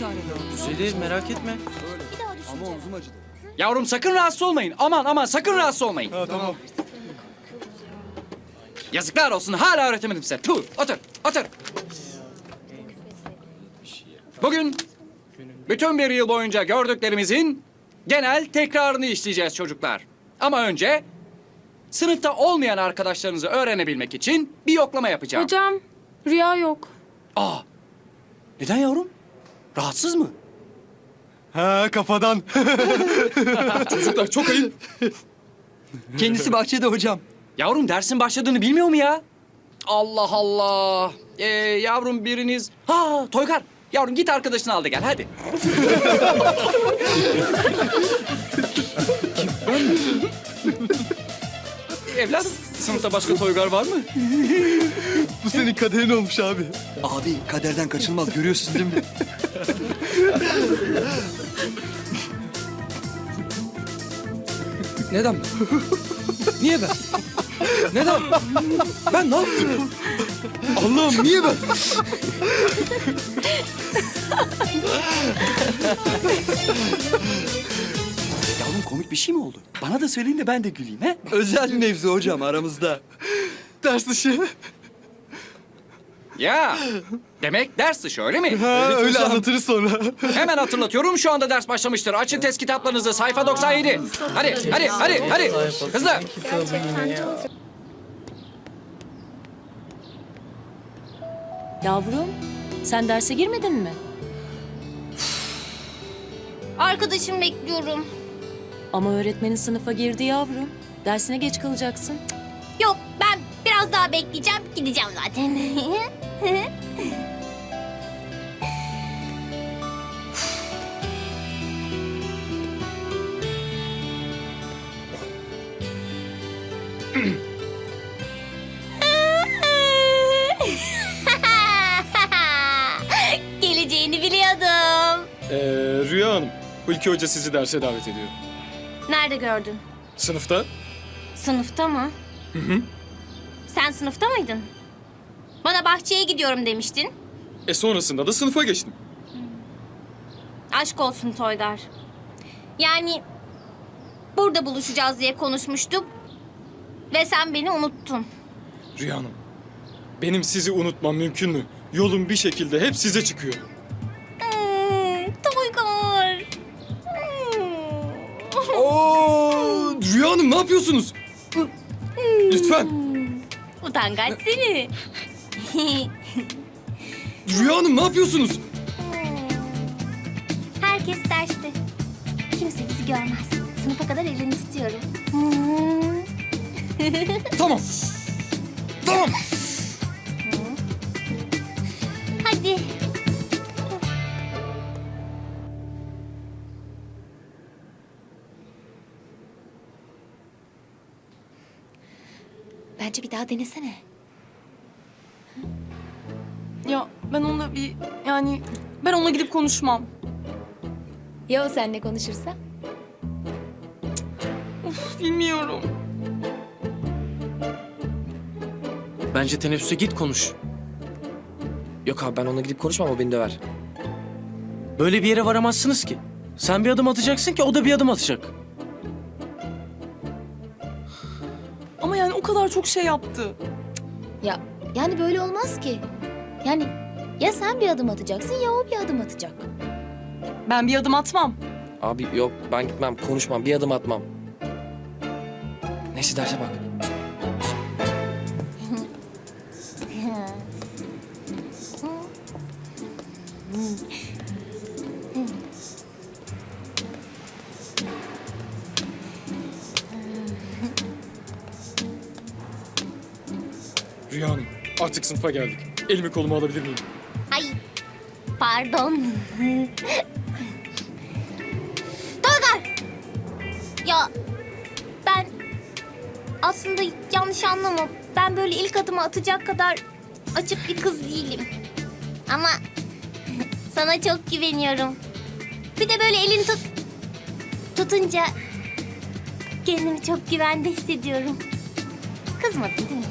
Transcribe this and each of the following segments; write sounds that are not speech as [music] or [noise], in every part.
sahnede. Düzelir merak etme. Ama omzum acıdı. Yavrum sakın rahatsız olmayın. Aman aman sakın rahatsız olmayın. tamam. Yazıklar olsun hala öğretemedim size. Puh, otur, otur. Bugün bütün bir yıl boyunca gördüklerimizin genel tekrarını işleyeceğiz çocuklar. Ama önce sınıfta olmayan arkadaşlarınızı öğrenebilmek için bir yoklama yapacağım. Hocam rüya yok. Aa, neden yavrum? Rahatsız mı? Ha kafadan. [laughs] Çocuklar çok ayıp. Kendisi bahçede hocam. Yavrum dersin başladığını bilmiyor mu ya? Allah Allah. Ee, yavrum biriniz... Ha Toygar. Yavrum git arkadaşını al da gel hadi. [laughs] Evladım sınıfta başka Toygar var mı? Bu senin kaderin olmuş abi. Abi kaderden kaçılmaz görüyorsun değil mi? Neden ben? Niye ben? Neden? Ben ne yaptım? Allah'ım niye ben? Yavrum komik bir şey mi oldu? Bana da söyleyin de ben de güleyim he? Özel mevzu hocam aramızda. Ders dışı. Ya demek ders dışı öyle mi? Ha, öyle anlatırız sonra. Hemen hatırlatıyorum şu anda ders başlamıştır. Açın test kitaplarınızı sayfa 97. Hadi hadi hadi hadi hızlı. Yavrum, sen derse girmedin mi? Arkadaşım bekliyorum. Ama öğretmenin sınıfa girdi yavrum. Dersine geç kalacaksın. Yok ben biraz daha bekleyeceğim. Gideceğim zaten. [laughs] [laughs] Geleceğini biliyordum. Ee, Rüya Hanım, Hulki Hoca sizi derse davet ediyor. Nerede gördün? Sınıfta? Sınıfta mı? Hı hı. Sen sınıfta mıydın? Bana bahçeye gidiyorum demiştin. E sonrasında da sınıfa geçtim. Aşk olsun Toygar. Yani burada buluşacağız diye konuşmuştuk. Ve sen beni unuttun. Rüya Hanım, benim sizi unutmam mümkün mü? Yolum bir şekilde hep size çıkıyor. Hmm, Toygar. Hmm. Oo, Rüya Hanım ne yapıyorsunuz? Lütfen. Utangaç seni. [laughs] Rüya Hanım ne yapıyorsunuz? Herkes derste. Kimse bizi görmez. Sınıfa kadar elini tutuyorum. [laughs] Tamam. Tamam. Hadi. Bence bir daha denesene. Ya ben onunla bir yani ben onunla gidip konuşmam. Ya o seninle konuşursa? Bilmiyorum. Bence teneffüse git konuş. Yok abi ben onunla gidip konuşmam o beni döver. Böyle bir yere varamazsınız ki. Sen bir adım atacaksın ki o da bir adım atacak. Ama yani o kadar çok şey yaptı. Ya yani böyle olmaz ki. Yani ya sen bir adım atacaksın ya o bir adım atacak. Ben bir adım atmam. Abi yok ben gitmem konuşmam bir adım atmam. Neyse derse bak. Rüya Hanım, artık sınıfa geldik. Elimi kolumu alabilir miyim? Ay pardon. Toygar! Ya ben aslında yanlış anlama. Ben böyle ilk adımı atacak kadar açık bir kız değilim. Ama sana çok güveniyorum. Bir de böyle elini tut... Tutunca kendimi çok güvende hissediyorum. Kızmadın değil mi?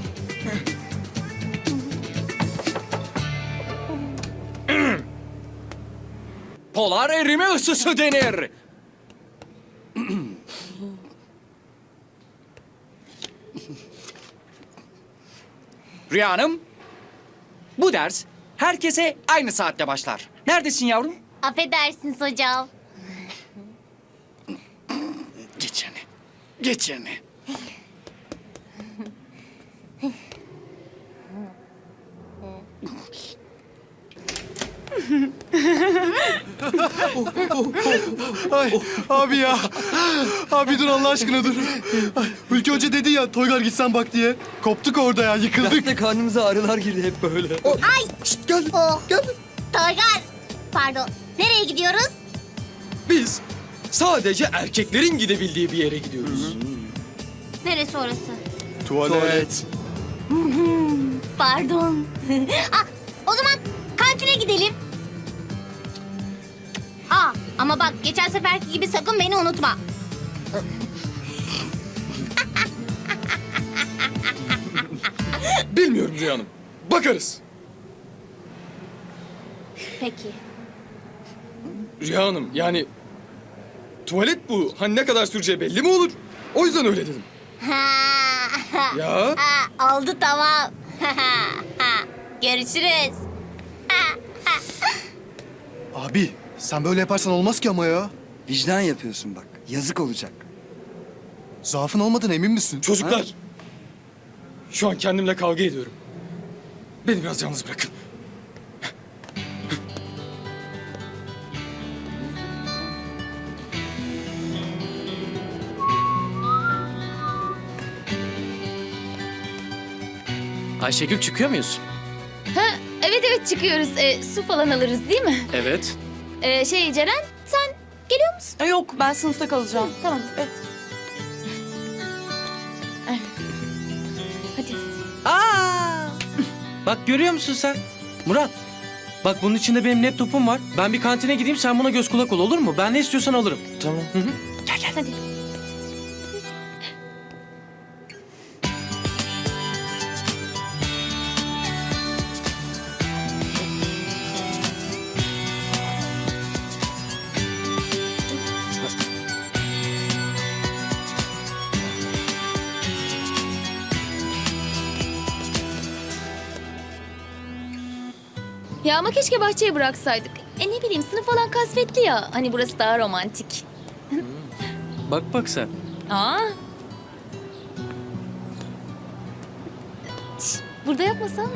Polar erime ısısı denir. Rüya Hanım, bu ders herkese aynı saatte başlar. Neredesin yavrum? Affedersiniz hocam. Geç yerine. Geç yerine. Ay abi ya. Abi dur Allah aşkına dur. Ay, Ülke Hoca dedi ya Toygar gitsen bak diye. Koptuk orada ya yıkıldık. Derste karnımıza ağrılar girdi hep böyle. Ay! Şşt gel. Oh! Gel. Toygar! Pardon. Nereye gidiyoruz? Biz sadece erkeklerin gidebildiği bir yere gidiyoruz. Neresi orası? Tuvalet. Pardon. [laughs] ah, ama bak geçen seferki gibi sakın beni unutma. Bilmiyorum Rüya Hanım. Bakarız. Peki. Rüya Hanım yani tuvalet bu. Hani ne kadar süreceği belli mi olur? O yüzden öyle dedim. Ya ha, oldu tamam. [laughs] Görüşürüz. Abi sen böyle yaparsan olmaz ki ama ya. Vicdan yapıyorsun bak. Yazık olacak. Zaafın olmadığına emin misin? çocuklar. Şu an kendimle kavga ediyorum. Beni biraz yalnız bırakın. Ayşegül çıkıyor muyuz? Evet evet çıkıyoruz. Ee, su falan alırız değil mi? Evet. Ee, şey Ceren sen geliyor musun? E, yok ben sınıfta kalacağım. Tamam. Hadi. Aa! Bak görüyor musun sen? Murat. Bak bunun içinde benim laptopum var. Ben bir kantine gideyim sen buna göz kulak ol olur mu? Ben ne istiyorsan alırım. Tamam. Hı hı. Gel gel. Hadi. Ya ama keşke bahçeye bıraksaydık. E ne bileyim sınıf falan kasvetli ya. Hani burası daha romantik. Bak bak sen. Aa. Şş, burada yapmasan.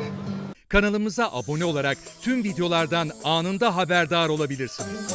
Kanalımıza abone olarak tüm videolardan anında haberdar olabilirsiniz.